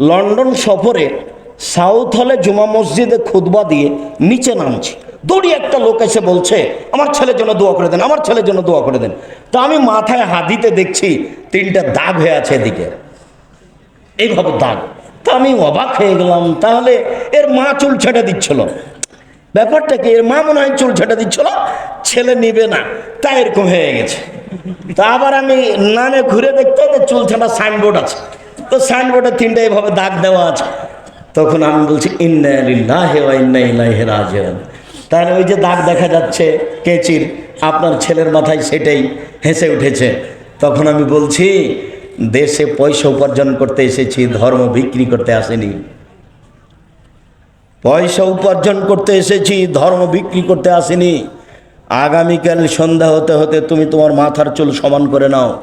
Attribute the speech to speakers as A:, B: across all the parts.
A: London সফরে south হলে জুমা মসজিদে খুদবা দিয়ে নিচে নামছি। দড়ি একটা লোক এসে বলছে, আমার ছেলের জন্য দোয়া করে দেন, আমার ছেলের জন্য দোয়া করে দেন। তো আমি মাথায় হাদিতে দেখছি তিনটা দাগ হয়ে আছে এদিকে। এইভাবে দাগ। তা আমি অবাক হয়ে গেলাম, তাহলে এর মা চুল ছেটে দিচ্ছিল। ব্যাপারটা কি, এর মা মনে হয় চুল ছেটে দিচ্ছিল? ছেলে নিবে না তাই এরকম হয়ে গেছে। তা আবার আমি নামে ঘুরে দেখতে চুল ছাটা সাইনবোর্ড আছে। তো সাইনবোর্ডে তিনটে এইভাবে দাগ দেওয়া আছে। তখন আমি বলছি, ইন্না লিল্লাহি ওয়া ইন্না ইলাইহি রাজিউন। তাহলে ওই যে দাগ দেখা যাচ্ছে, কেচির, আপনার ছেলের মাথায় সেটাই হেসে উঠেছে। তখন আমি বলছি, দেশে পয়সা উপার্জন করতে এসেছি, ধর্ম বিক্রি করতে আসেনি। পয়সা উপার্জন করতে এসেছি, ধর্ম বিক্রি করতে আসেনি। আগামীকাল সন্ধ্যা হতে হতে তুমি তোমার মাথার চুল সমান করে নাও।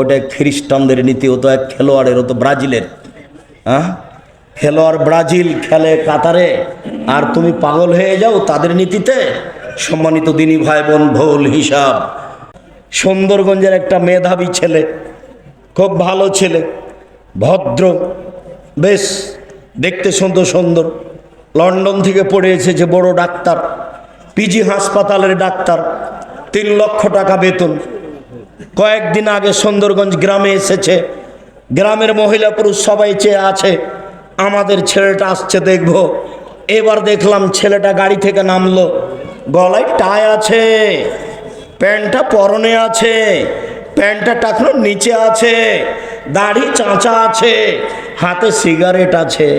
A: ওটা খ্রিস্টানদের নীতি হতো এক খেলোয়াড়ের হতো ব্রাজিলের। হ্যাঁ খেলোয়াড় ব্রাজিল খেলে কাতারে, আর তুমি পাগল হয়ে যাও তাদের নীতিতে। সম্মানিত দিনী ভাই বোন ভোল হিসাব। সুন্দরগঞ্জের একটা মেধাবী ছেলে, খুব ভালো ছেলে, ভদ্র, বেশ দেখতে সুন্দর সুন্দর। লন্ডন থেকে পড়ে এসেছে বড় ডাক্তার, পিজি হাসপাতালের ডাক্তার, তিন লক্ষ টাকা বেতন। কয়েকদিন আগে সুন্দরগঞ্জ গ্রামে এসেছে। গ্রামের মহিলা পুরুষ সবাই চেয়ে আছে, আমাদের ছেলেটা আসছে দেখব। এবার দেখলাম ছেলেটা গাড়ি থেকে নামলো, গলায় টাই আছে, প্যান্টটা পরনে আছে, প্যান্টটা টাকনো নিচে আছে, দাড়ি চাঁচা আছে, হাতে সিগারেট আছে।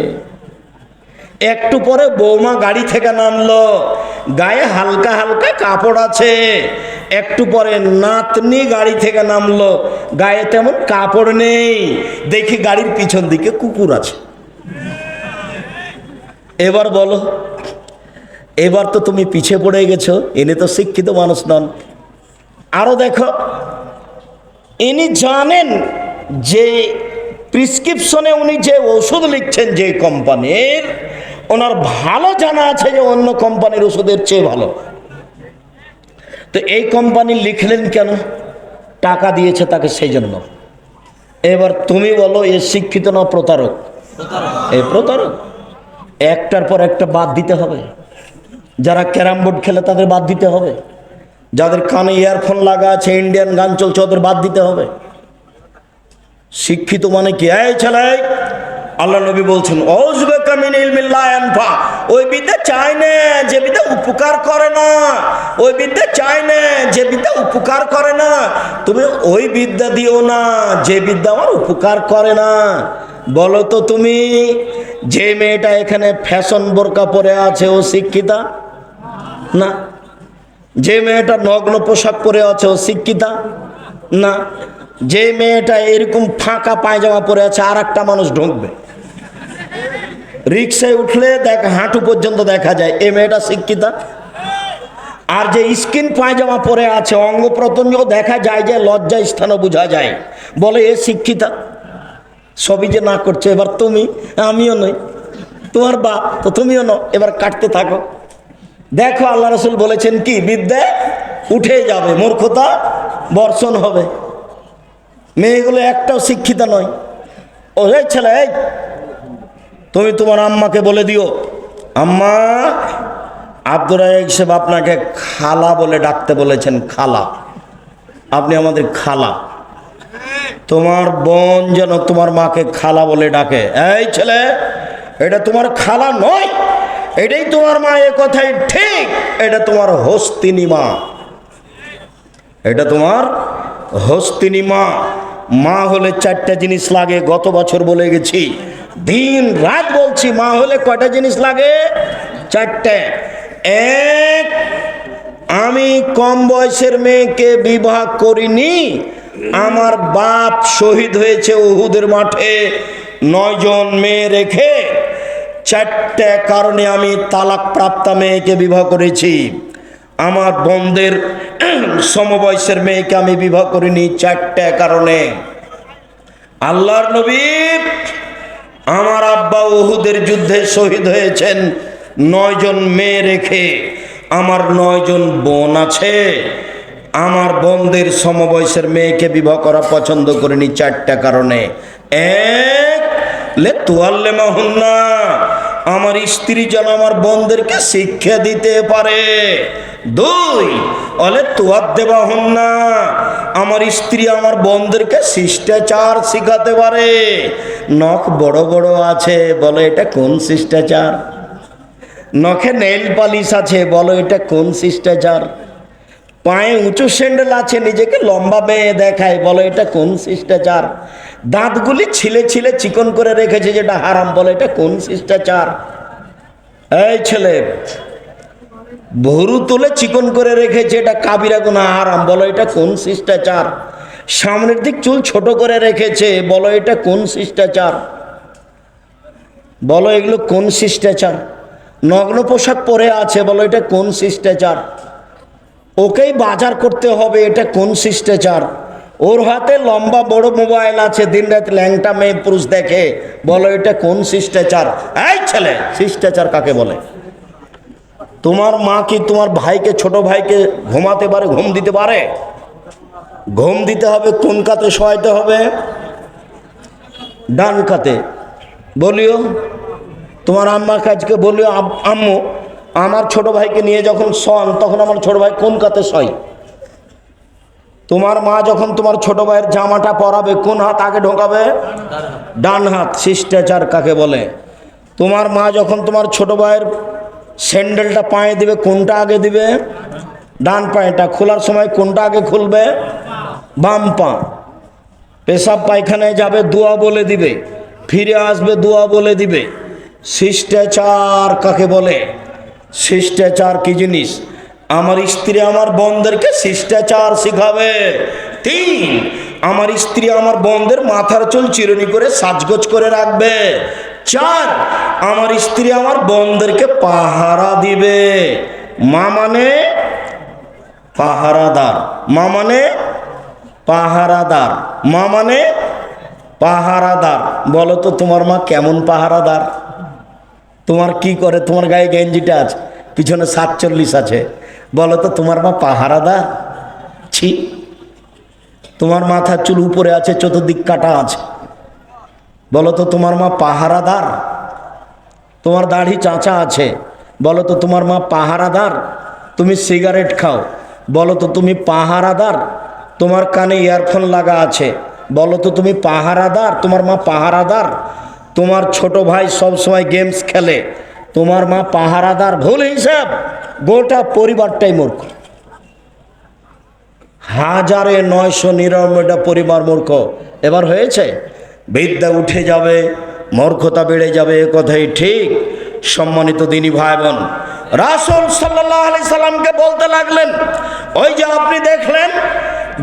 A: একটু পরে বৌমা গাড়ি থেকে নামলো, গায়ে হালকা হালকা কাপড় আছে একটু পরে নাতনি গাড়ি থেকে নামলো। গায়ে তেমন কাপড় নেই। দেখি গাড়ির পিছন দিকে কুকুর আছে। এবার বলো, এবার তো তুমি পিছে পড়ে গেছো, এনে তো শিক্ষিত মানুষ নন। আরও দেখো, ইনি জানেন যে প্রিসক্রিপশনে উনি যে ওষুধ লিখছেন যে কোম্পানির, ওনার ভালো জানা আছে যে অন্য কোম্পানির ওষুধের চেয়ে ভালো। তো এই কোম্পানি লিখলেন কেন? টাকা দিয়েছে তাকে সেই জন্য এবার তুমি বলো এ শিক্ষিত না প্রতারক? এ প্রতারক। একটার পর একটা বাদ দিতে হবে। যারা ক্যারাম বোর্ড খেলে তাদের বাদ দিতে হবে। যাদের কানে ইয়ারফোন লাগা আছে ইন্ডিয়ান গান চলছে ওদের বাদ দিতে হবে। শিক্ষিত মানে কি? এই ছেলে আল্লাহ নবী বলছেন অজবেকা মিন ইলমিল্লাহ ইয়ানফা। ওই বিদ্যা চায় না যে বিদ্যা উপকার করে না। ওই বিদ্যা চায় না যে বিদ্যা উপকার করে না। তুমি ওই বিদ্যা দিও না, যে বিদ্যা আমার উপকার করে না। বলো তো তুমি, যে মেয়েটা এখানে ফ্যাশন বোরকা পরে আছে, ও শিক্ষিতা? না। যে মেয়েটা নগ্ন পোশাক পরে আছে, ও শিক্ষিতা? না। যে মেয়েটা এরকম ফাঁকা পায়জামা পরে আছে আর একটা মানুষ ঢুকবে। রিক্সায় উঠলে দেখ, হাঁটু পর্যন্ত দেখা যায়। এ মেয়েটা শিক্ষিতা। আর যে স্কিন পায়জামা পরে আছে অঙ্গ প্রত্যঙ্গ দেখা যায় যে লজ্জা স্থানও বোঝা যায়। বলে, এ শিক্ষিতা, সবই যে না করছে, এবার তুমি, আমিও নই। তোমার বা, তো তুমিও ন এবার কাটতে থাকো। দেখো, আল্লাহ রসুল বলেছেন কি, বিদ্যা উঠে যাবে, মূর্খতা বর্ষণ হবে। মেয়েগুলো একটাও শিক্ষিত নয়। ও ছেলে, এই তুমি তোমার আম্মাকে বলে দিও। আম্মা, আব্দুর রাজাক সাহেব আপনাকে খালা বলে ডাকতে বলেছেন, খালা। আপনি আমাদের খালা। তোমার বোন যেন তোমার মাকে খালা বলে ডাকে। এই ছেলে, এটা তোমার খালা নয়, এটাই তোমার মা, এ কথাই ঠিক। এটা তোমার হস্তিনী মা। এটা তোমার হস্তিনী মা। মা হলে চারটা জিনিস লাগে, গত বছর বলে গেছি। দিন রাত বলছি, মা হলে কয়টা জিনিস লাগে? চারটে। এক, আমি কম বয়সের মেয়েকে বিবাহ করিনি, আমার বাপ শহীদ হয়েছে উহুদের মাঠে নয়জন মেয়ে রেখে চারটে কারণে আমি তালাক প্রাপ্ত মেয়েকে বিবাহ করেছি। আমার বোনদের সমবয়সের মেয়েকে আমি বিবাহ করিনি চারটে কারণে। আল্লাহর নবী আমার আব্বা ওহুদের যুদ্ধে শহীদ হয়েছেন। নয়জন মেয়ে রেখে আমার নয়জন বোন আছে। আমার বোনদের সমবয়সের মেয়েকে বিবাহ করা পছন্দ করিনি চারটা কারণে। এক, লে তোয়াল্লে মাহুন্না আমার স্ত্রী যেন আমার বোনদেরকে শিক্ষা দিতে পারে। দুই, অলে তোয়ার দেবা হন না। আমার স্ত্রী আমার বোনদেরকে শিষ্টাচার শিখাতে পারে। নখ বড় বড় আছে, বলে এটা কোন শিষ্টাচার? নখে নেল পালিশ আছে, বলো এটা কোন শিষ্টাচার? পায়ে উঁচু স্যান্ডেল আছে, নিজেকে লম্বা বেয়ে দেখায়, বলো এটা কোন শিষ্টাচার? দাঁতগুলি ছিলে ছিলে চিকন করে রেখেছে যেটা হারাম বলে। এটা কোন শিষ্টাচার? এই ছেলে, ভরু তুলে চিকন করে রেখেছে, এটা কাবিরা গুনা হারাম বলো, এটা কোন শিষ্টাচার? সামনের দিক চুল ছোট করে রেখেছে, বলো, এটা কোন শিষ্টাচার? বলো, এগুলো কোন শিষ্টাচার? নগ্ন পোশাক পরে আছে, বলো, এটা কোন শিষ্টাচার? ওকেই বাজার করতে হবে, এটা কোন শিষ্টাচার? ওর হাতে লম্বা বড় মোবাইল আছে, দিন রাত ল্যাংটা মেয়ে পুরুষ দেখে। বলো, এটা কোন শিষ্টাচার? এই ছেলে! শিষ্টাচার কাকে বলে? তোমার মা কি তোমার ভাইকে, ছোট ভাইকে ঘুমাতে পারে, ঘুম দিতে পারে? ঘুম দিতে হবে, কোন কাতে শোয়াইতে হবে? ডান কাতে। বলিও, তোমার আম্মা কাজকে বলিও আম্মু, আমার ছোট ভাইকে নিয়ে যখন শন তখন আমার ছোট ভাই কোন কাতে শয়? তোমার মা যখন তোমার ছোট ভাইয়ের জামাটা পরাবে, কোন হাত আগে ঢোকাবে? ডান হাত, শিষ্টাচার কাকে বলে? তোমার মা যখন তোমার ছোট ভাইয়ের স্যান্ডেলটা পায়ে দিবে, কোনটা আগে দিবে? ডান পায়েটা, খোলার সময় কোনটা আগে খুলবে? বাম পা। পেশাব পায়খানায় যাবে, দোয়া বলে দিবে। ফিরে আসবে, দোয়া বলে দিবে। শিষ্টাচার কাকে বলে? শিষ্টাচার কি জিনিস? আমার স্ত্রী আমার বোনদেরকে শিষ্টাচার শিখাবে। তিন, আমার স্ত্রী আমার বোনদের মাথার চুল চিরুনি করে সাজগোজ করে রাখবে। চার, আমার স্ত্রী আমার বোনদেরকে পাহারা দিবে। মা মানে পাহারাদার, মা মানে পাহারাদার, মা মানে পাহারাদার। বলো তো, তোমার মা কেমন পাহারাদার? তোমার কি করে? তোমার গায়ে গেঞ্জিটা আছে, পিছনে সাতচল্লিশ আছে। বলো তো তোমার মা পাহারাদার ছি। তোমার মাথার চুল উপরে আছে, চতুর্দিক কাটা আছে। বলো তো তোমার মা পাহারাদার? তোমার দাড়ি চাঁচা আছে। বলো তো তোমার মা পাহারাদার? তুমি সিগারেট খাও। বলো তো তুমি পাহারাদার? তোমার কানে ইয়ারফোন লাগা আছে। বলো তো তুমি পাহারাদার? তোমার মা পাহারাদার? তোমার ছোট ভাই সব সময় গেমস খেলে। তোমার মা পাহারাদার? ভুল হিসাব। গোটা পরিবারটাই মূর্খ। হাজারে নয়শো নিরানব্বইটা পরিবার মূর্খ। এবার হয়েছে, বিদ্যা উঠে যাবে, মূর্খতা বেড়ে যাবে, এ কথাই ঠিক। সম্মানিত দিনী ভাই বোন রাসুল সাল্লাহ আলি সাল্লামকে বলতে লাগলেন, ওই যে আপনি দেখলেন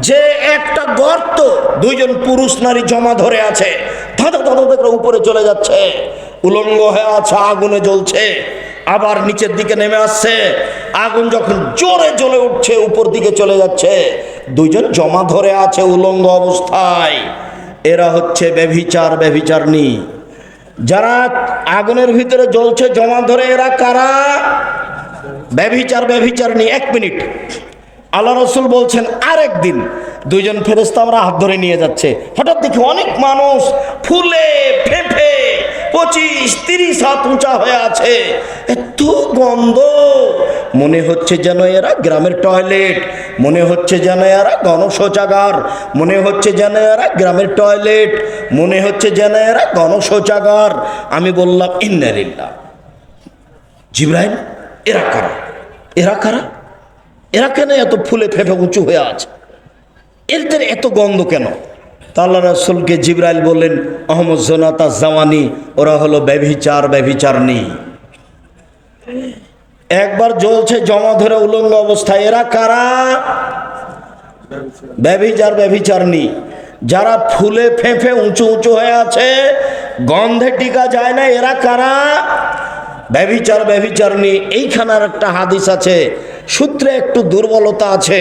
A: যে একটা গর্ত দুইজন পুরুষ নারী জমা ধরে আছে ধাঁধা ধাঁধা উপরে চলে যাচ্ছে, উলঙ্গ হয়ে আছে, আগুনে জ্বলছে। আবার নিচের দিকে নেমে আসছে। আগুন যখন জোরে জ্বলে উঠছে, উপর দিকে চলে যাচ্ছে। দুইজন জমা ধরে আছে উলঙ্গ অবস্থায়। এরা হচ্ছে ব্যভিচার ব্যভিচারনি যারা আগুনের ভিতরে জ্বলছে, জমা ধরে এরা কারা? ব্যভিচার ব্যভিচারনি এক মিনিট। আল্লাহ রসুল বলছেন আরেক দিন দুইজন ফেরেস্তা আমরা হাত ধরে নিয়ে যাচ্ছে। হঠাৎ দেখি অনেক মানুষ ফুলে, ফেঁপে পঁচিশ, তিরিশ হাত উঁচা হয়ে আছে। এত গন্ধ। মনে হচ্ছে যেন এরা গ্রামের টয়লেট। মনে হচ্ছে যেন এরা গণশৌচাগার। মনে হচ্ছে যেন এরা গ্রামের টয়লেট। মনে হচ্ছে যেন এরা গণশৌচাগার। আমি বললাম ইন্নারিল্লা জিব্রাহিম এরা কারা? এরা কারা? এরা কেন এত ফুলে ফেঁপে উঁচু হয়ে আছে? এদের এত গন্ধ কেন? তা আল্লাহ রাসুলকে জিব্রাইল বললেন আহমদ জোনাতা জামানি ওরা হলো ব্যভিচার ব্যভিচারনি একবার জ্বলছে জমা ধরে উলঙ্গ অবস্থায় এরা কারা? ব্যভিচার ব্যভিচারনি যারা ফুলে ফেঁফে উঁচু উঁচু হয়ে আছে, গন্ধে টিকা যায় না, এরা কারা? ব্যভিচার ব্যভিচারনি এইখানার একটা হাদিস আছে, সূত্রে একটু দুর্বলতা আছে।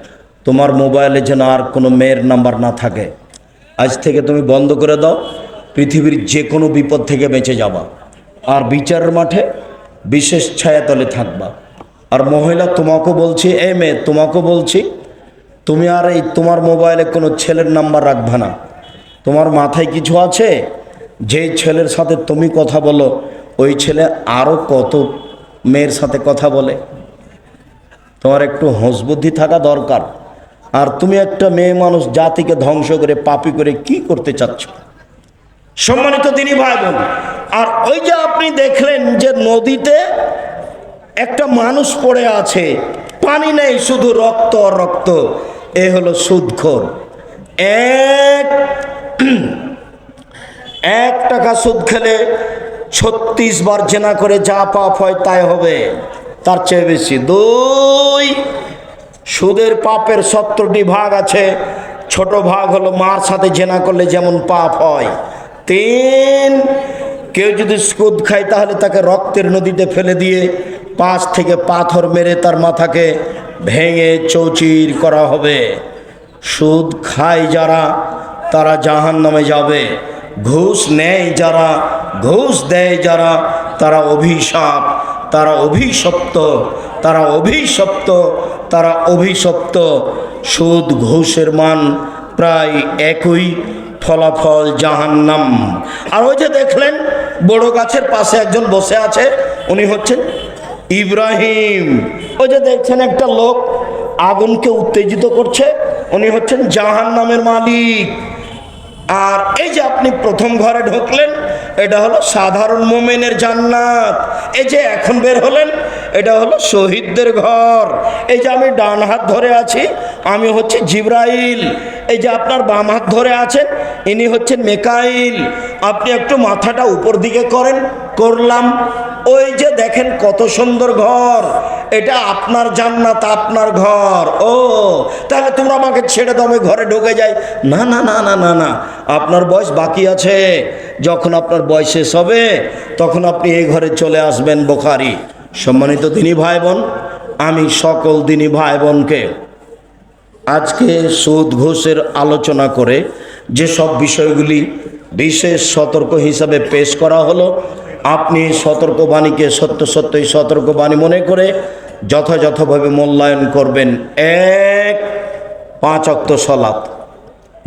A: তোমার মোবাইলে যেন আর কোনো মেয়ের নাম্বার না থাকে। আজ থেকে তুমি বন্ধ করে দাও, পৃথিবীর যে কোনো বিপদ থেকে বেঁচে যাবা। আর বিচারের মাঠে বিশেষ ছায়াতলে থাকবা। আর মহিলা তোমাকে বলছি, এ মেয়ে তোমাকে বলছি, তুমি আর এই তোমার মোবাইলে কোনো ছেলের নাম্বার রাখবে না। তোমার মাথায় কিছু আছে? যে ছেলের সাথে তুমি কথা বলো, ওই ছেলে আরও কত মেয়ের সাথে কথা বলে? তোমার একটু হোঁশ বুদ্ধি থাকা দরকার। আর তুমি একটা মেয়ে মানুষ জাতিকে ধ্বংস করে পাপি করে কি করতে চাচ্ছ? সম্মানিত তিনি ভাই বোন, আর ওই যে আপনি দেখলেন যে নদীতে একটা মানুষ পড়ে আছে, পানি নেই, শুধু রক্ত রক্ত এ হলো সুদখোর। এক এক টাকা সুদ খেলে ছত্রিশ বার জেনা করে যা পাপ হয় তাই হবে, তার চেয়ে বেশি। দুই সুদের পাপের সত্তরটি ভাগ আছে, ছোট ভাগ হলো মার সাথে জেনা করলে যেমন পাপ হয়। তিন, কেউ যদি সুদ খায় তাহলে তাকে রক্তের নদীতে ফেলে দিয়ে পাশ থেকে পাথর মেরে তার মাথাকে ভেঙে চৌচির করা হবে। সুদ খায় যারা, তারা জাহান নামে যাবে। ঘুষ নেয় যারা, ঘুষ দেয় যারা, তারা অভিশাপ, তারা অভিশপ্ত তারা অভিশপ্ত তারা অভিশপ্ত। সুদ, ঘোষের মান প্রায় একই, ফলাফল জাহান্নাম। আর ওই যে দেখলেন, বড় গাছের পাশে একজন বসে আছে, উনি হচ্ছেন ইব্রাহিম। ওই যে দেখছেন একটা লোক আগুনকে উত্তেজিত করছে, উনি হচ্ছেন জাহান নামের মালিক। আর এই যে আপনি প্রথম ঘরে ঢুকলেন, এটা হলো সাধারণ মোমেনের জান্নাত। এই যে এখন বের হলেন এটা হলো শহীদদের ঘর। এই যে আমি ডান হাত ধরে আছি, আমি হচ্ছে জিব্রাইল। এই যে আপনার বাম হাত ধরে আছেন, ইনি হচ্ছেন মেকাইল। আপনি একটু মাথাটা উপর দিকে করেন, করলাম। ওই যে দেখেন কত সুন্দর ঘর। এটা আপনার জান্নাত, আপনার ঘর। ও, তাহলে তোমরা আমাকে ছেড়ে দাও, আমি ঘরে ঢুকে যাই। না না না না না না। আপনার বয়স বাকি আছে। যখন আপনার বয়স শেষ হবে, তখন আপনি এই ঘরে চলে আসবেন বোখারি। সম্মানিত দিনী ভাই বোন আমি সকল দিনী ভাই বোনকে আজকে সুদ ঘোষের আলোচনা করে যে সব বিষয়গুলি বিশেষ সতর্ক হিসাবে পেশ করা হলো, আপনি সতর্কবাণীকে সত্য সত্যই সতর্কবাণী মনে করে যথাযথভাবে মূল্যায়ন করবেন এক পাঁচ অক্ত সলাত,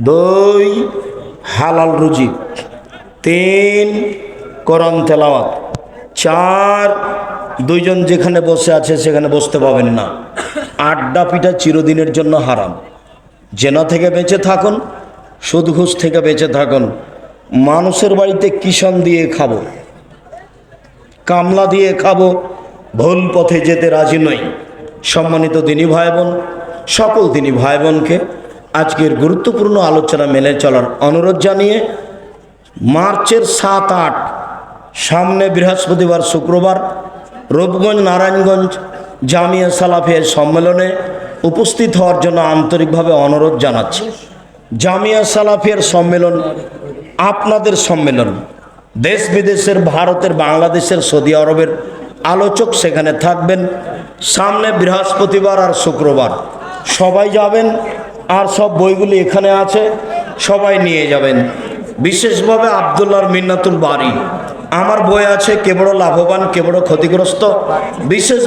A: দুই হালাল রুজি, তিন কোরআন তেলাওয়াত, চার দুইজন যেখানে বসে আছে সেখানে বসতে পাবেন না। আড্ডা পিঠা চিরদিনের জন্য হারাম। জেনা থেকে বেঁচে থাকুন সুদ ঘুষ থেকে বেঁচে থাকুন। মানুষের বাড়িতে কিষণ দিয়ে খাব, কামলা দিয়ে খাব, ভুল পথে যেতে রাজি নই। সম্মানিত দিনী ভাই বোন সকল দিনী ভাই বোনকে আজকের গুরুত্বপূর্ণ আলোচনা মেনে চলার অনুরোধ জানিয়ে মার্চের সাত আট, সামনে বৃহস্পতিবার, শুক্রবার রূপগঞ্জ নারায়ণগঞ্জ জামিয়া সালাফিয়া সম্মেলনে উপস্থিত হওয়ার জন্য আন্তরিকভাবে অনুরোধ জানাচ্ছি। জামিয়া সালাফের সম্মেলন আপনাদের সম্মেলন। দেশ বিদেশের, ভারতের, বাংলাদেশের, সৌদি আরবের আলোচক সেখানে থাকবেন। সামনে বৃহস্পতিবার আর শুক্রবার। সবাই যাবেন আর সব বইগুলি এখানে আছে, সবাই নিয়ে যাবেন। বিশেষভাবে আবদুল্লাহর মিন্নাতুল বাড়ি আমার বই আছে কে বড় লাভবান কেবড় ক্ষতিগ্রস্ত। বিশেষ